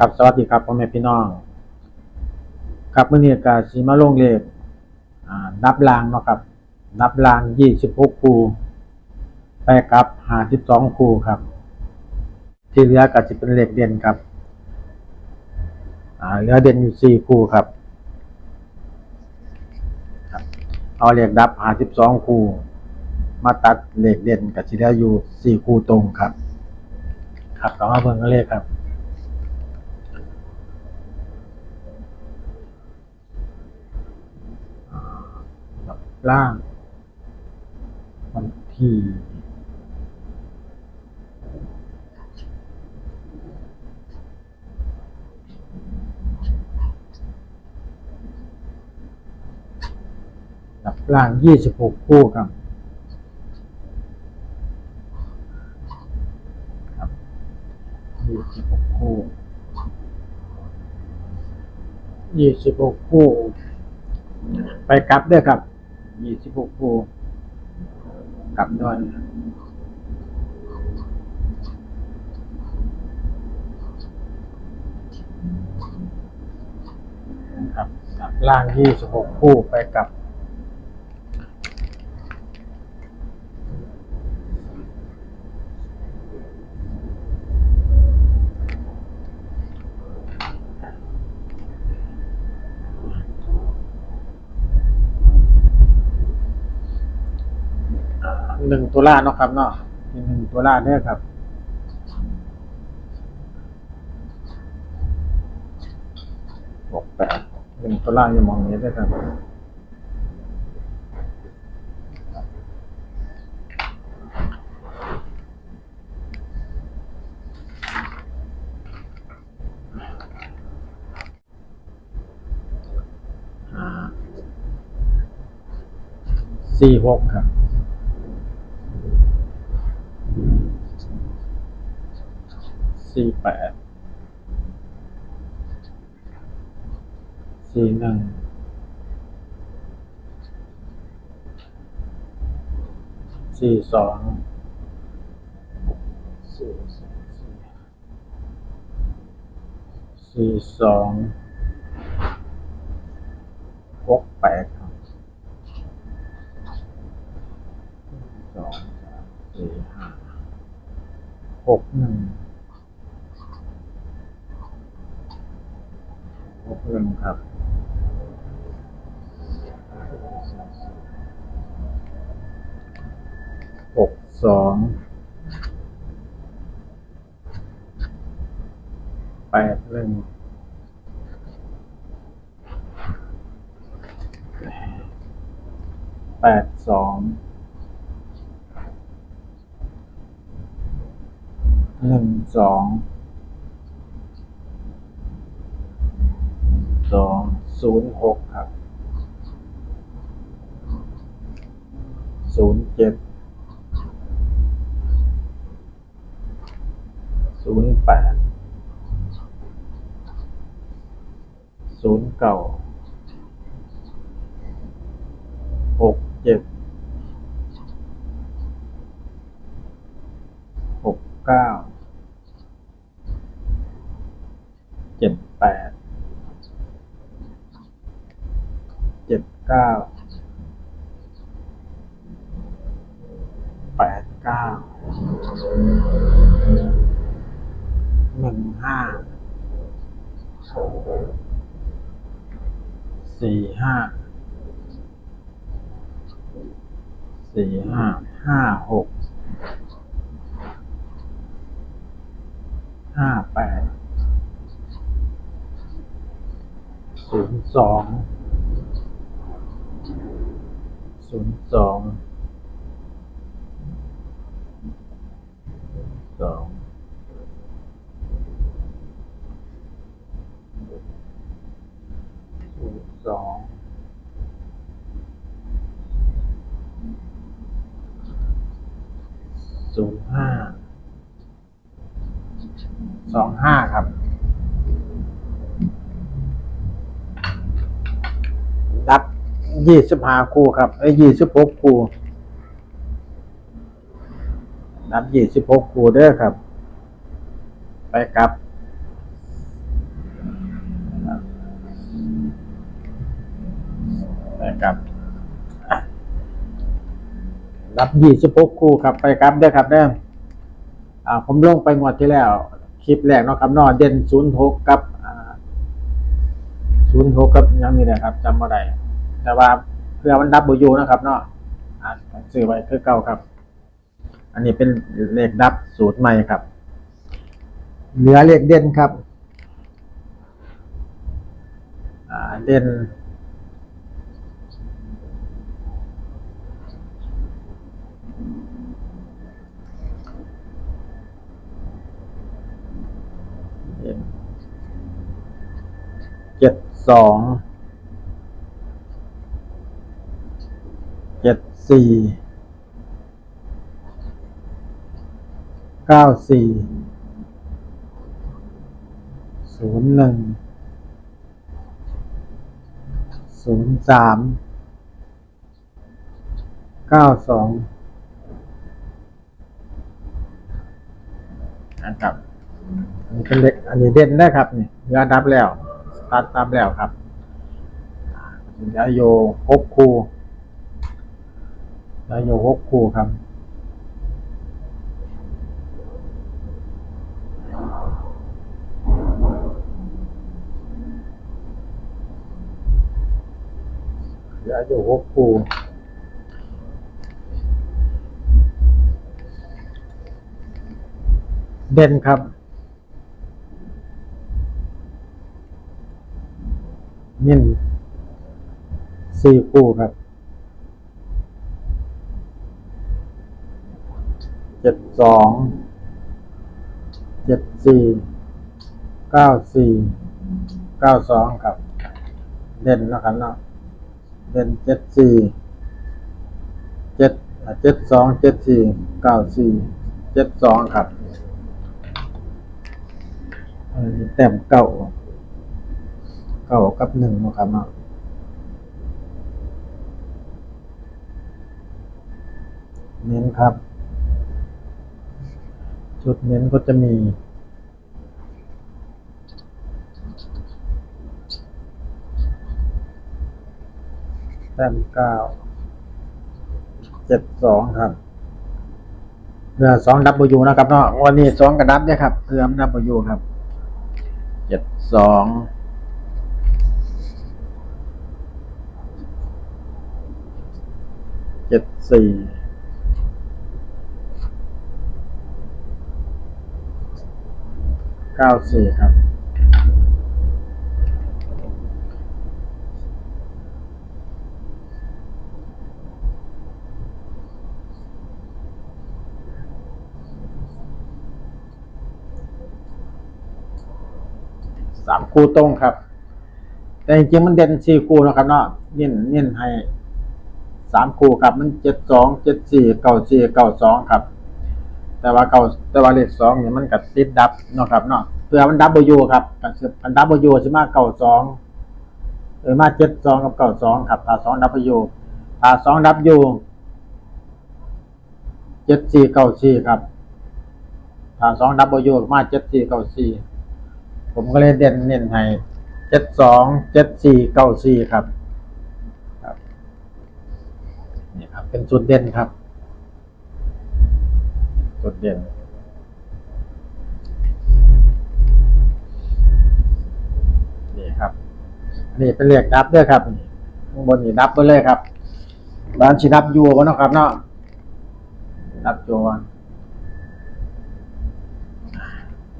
ครับสวัสดีครับพ่อแม่พี่น้อง ครับเมื้อนี้ก็สิมาลงเลขนับรางเนาะครับ นับราง26คู่ไปกับ52คู่ครับ ที่เหลือก็สิเป็นเลขเด่นครับเหลือเด่นอยู่4คู่ครับครับ เอาเลขดับ52คู่มาตัดเลขเด่นก็สิเหลืออยู่4คู่ตรงครับ ครับก็มาเบิ่งกันเลยครับ ล่าง วันที่ับล่างยี่สิบหกคู่ครับ ครับยี่สิบหกคู่ยี่สิบหกคู่ ไปกลับด้วยครับ ยี่สิบหกคู่กลับด้วยครับล่างยี่สิบหกคู่ไปกลับ หนึ่งตัวล่าเนาะครับเนาะเป็นหนึ่งตัวล่าเนี่ยครับหกแปดหนึ่งตัวล่าอยู่มองนี้ด้วยครับอ่าสี่หกครับ สี่แปดสี่หนึ่งสี่สองสี่สองสี่สี่สองหกแปดสองสามสี่ห้าหกหนึ่ง หกหนึ่งครับ หกสอง แปดหนึ่งแปดสองหนึ่งสองสองศูนย์หกครับศูนย์เจ็ด ศูนย์แปด ศูนย์ เก้าหกเจ็ดหกเก้าเจ็ดแปดเจ็ดเก้าแปดเก้า หนึ่งห้า สี่ ห้าสี่ห้าห้าหกห้าแปดศูนย์สองศูนย์สอง ยี่สิบห้าคู่ครับไอ้ยี่สิบหกคู่นับยี่สิบหกคู่เด้อครับ ไปกลับไปกลับนับยี่สิบหกคู่ครับไปกลับเด้อครับเด้อ่าผมลงไปงวดที่แล้ว คลิปแรกเนาะครับนอเด่นศูนย์หกกับศูนย์หกกับยังมีอะไรครับจำอะไร แต่ว่าเพื่อมันดับเบิลยูนะครับ เนาะอ่าซื้อไว้คือเก่าครับ อันนี้เป็นเลขดับสูตรใหม่ครับ เหลือเลขเด่นครับอ่าเด่นเด่นเจ็ดสองเจ็ด สี่เก้าสี่ศูนย์หนึ่งศูนย์สามเก้าสองนะครับอันนี้เป็นเล็กอันนี้เด่นได้ครับนี่เนื้อดับแล้วตัดดับแล้วครับอ่าเหลือโยหกคู เหลือโยกคู่ครับ เหลืออยู่หกคู่เด่นครับมินสี่คู่ครับ เจ็ดสองเจ็ดสี่เก้าสี่เก้าสองครับ เด่นนะครับเนาะเป็นเจ็ดสี่เจ็ดเจ็ดสองเจ็ดสี่เก้าสี่เจ็ดสองครับแต้มเก้าเก้ากับหนึ่งนะครับเนาะเน้นครับ จุดเน้นก็จะมี แต้มเก้าเจ็ดสองครับเรือสองดับเบิลยูนะครับเนาะวันนี้สองกระดับเนี่ยครับเพื่อดับเบิลยูครับเจ็ดสองเจ็ดสี่ เก้าสี่ครับ สามคู่ตรงครับ แต่จริงๆมันเด่นสี่คู่นะครับเนาะเน้นเน้นให้สามคู่ครับ มันเจ็ดสองเจ็ดสี่เก้าสี่เก้าสองครับ แต่ว่าเก้าแต่ว่าเลขสองเนี่ยมันกับติดดับเนาะครับเนาะเพื่อมันดับเบิลยูครับมันดับเบิลยูใช่ไหมเก้าสองเออมาเจ็ดสองกับเก้าสองครับถ้าสองดับเบิลยูถ้าสองดับยูเจ็ดสี่เก้าสี่ครับถ้าสองดับเบิลยูมาเจ็ดสี่เก้าสี่ผมก็เลยเด่นเน้นให้เจ็ดสองเจ็ดสี่เก้าสี่ครับ ครับนี่ครับเป็นจุดเด่นครับ จุดเด่น นี่ครับ อันนี้เป็นเลขดับด้วยครับข้างบนนี่ดับไปเลยครับบ้านชีดับยูวะเนาะครับเนาะดับยูวะ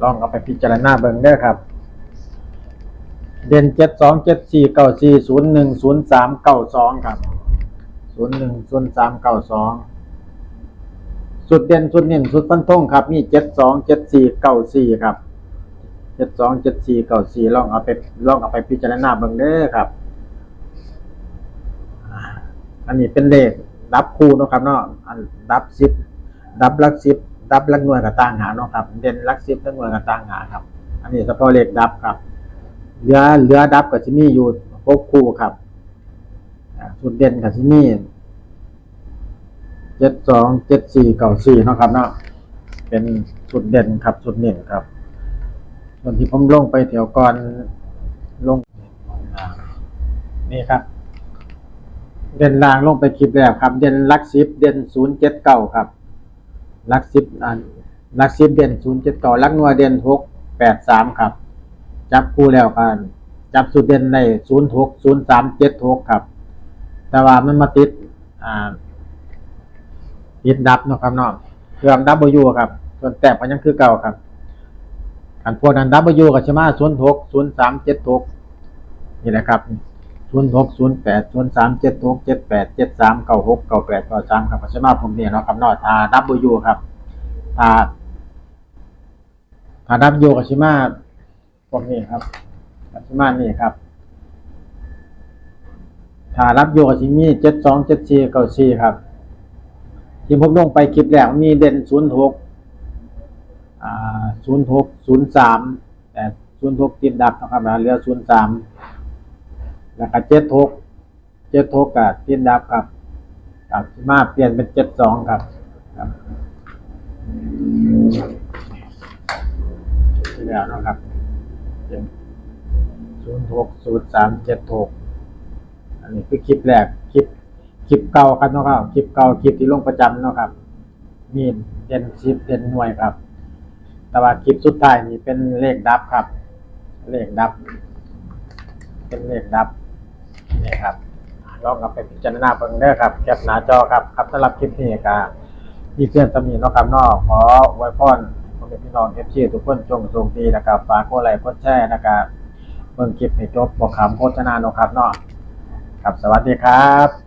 ลองเอาไปพิจารณาเบิ่งด้อครับ เด่นเจ็ดสองเจ็ดสี่เก้าสี่ศูนย์หนึ่งศูนย์สามเก้าสองครับศูนย์หนึ่งศูนย์สามเก้าสอง สุดเด่นสุดเน่นสุดฟันธงครับมีเจ็ดสองเจ็ดสี่เก้าสี่ครับเจ็ดสองเจ็ดสี่เก้าสี่ลองเอาไปลองเอาไปพิจารณาเบิ่งเด้อครับ อันนี้เป็นเลขดับคู่นะครับเนาะอันดับสิบดับลักสิบดับลักหน่วยกับต่างหาเนาะครับ เด่นลักสิบลักหน่วยกับต่างหาครับ อันนี้เฉพาะเลขดับครับเหลือเหลือดับกับซิมีอยู่หกคู่ครับสุดเด่นกับซิมี่ เจ็ดสองเจ็ดสี่เก้าสี่นะครับเนาะเป็นสุดเด่นครับสุดเน่นครับ ส่วนที่ผมลงไปแถวก่อนลงนี่ครับ เด่นลางลงไปคลิปแล้วครับ เด่นลักสิบเด่นศูนย์เจ็ดเก้าครับลักสิบอันลักสิบเด่นศูนย์เจ็ดเก้าลักหน่วยเด่นหกแปดสามครับ จับคู่แล้วกันจับสุดเด่นในศูนย์หกศูนย์สามเจ็ดหกครับ แต่ว่ามันมาติดอ่า ติดดับเนาะครับเนาะเครื่องดับเบิลยูครับ ส่วนแต้มก็ยังคือเก่าครับอันพวกนั้นดับเบิลยูกับชมาศูนย์หกศูนย์สามเจ็ดหกนี่แหละครับศูนย์หกศูนย์แปดศูนย์สามเจ็ดหกเจ็ดแปดเจ็ดสามเก้าหกเก้าแปดเก้าสามครับชมาผมเนี่ยเนาะครับเนาะถ้าดับเบิลยูครับถ้าถ้าดับเบิลยูกับชมาพวกนี้ครับชมานี่ครับถ้ารับโยกับชิมีเจ็ดสองเจ็ดสี่เก้าสี่ครับ ที่ผมลงไปคลิปแรกมีเด่นศูนย์หกศูนย์หกศูนย์สามแต่ศูนย์หกติดดับนะครับนะเหลือศูนย์สามแล้วก็เจ็ดหกเจ็ดหกกับติดดับครับกับมาเปลี่ยนเป็นเจ็ดสองครับครับที่แล้วนะครับศูนย์หกศูนย์สามเจ็ดหกอันนี้คือคลิปแรก คลิปเก่าครับเนาะครับคลิปเก่าคลิปที่ลงประจำเนาะครับ มีเด่นชิปเด่นหน่วยครับ แต่ว่าคลิปสุดท้ายนี่เป็นเลขดับครับ เลขดับ เป็นเลขดับนี่ครับลองกลับไปพิจารณาเบิ่งเด้อครับแคปหน้าจอครับครับสำหรับคลิปนี้ก็มีเพื่อนสมีเนาะครับนาะขอไว้พรพ่อแม่พี่น้องเอฟซีทุกคนจงโชคดีนะครับฝากกดไลค์กดแชร์นะครับเบิ่งคลิปให้จบบ่ขำโฆษณาเนาะครับนาะครับสวัสดีครับ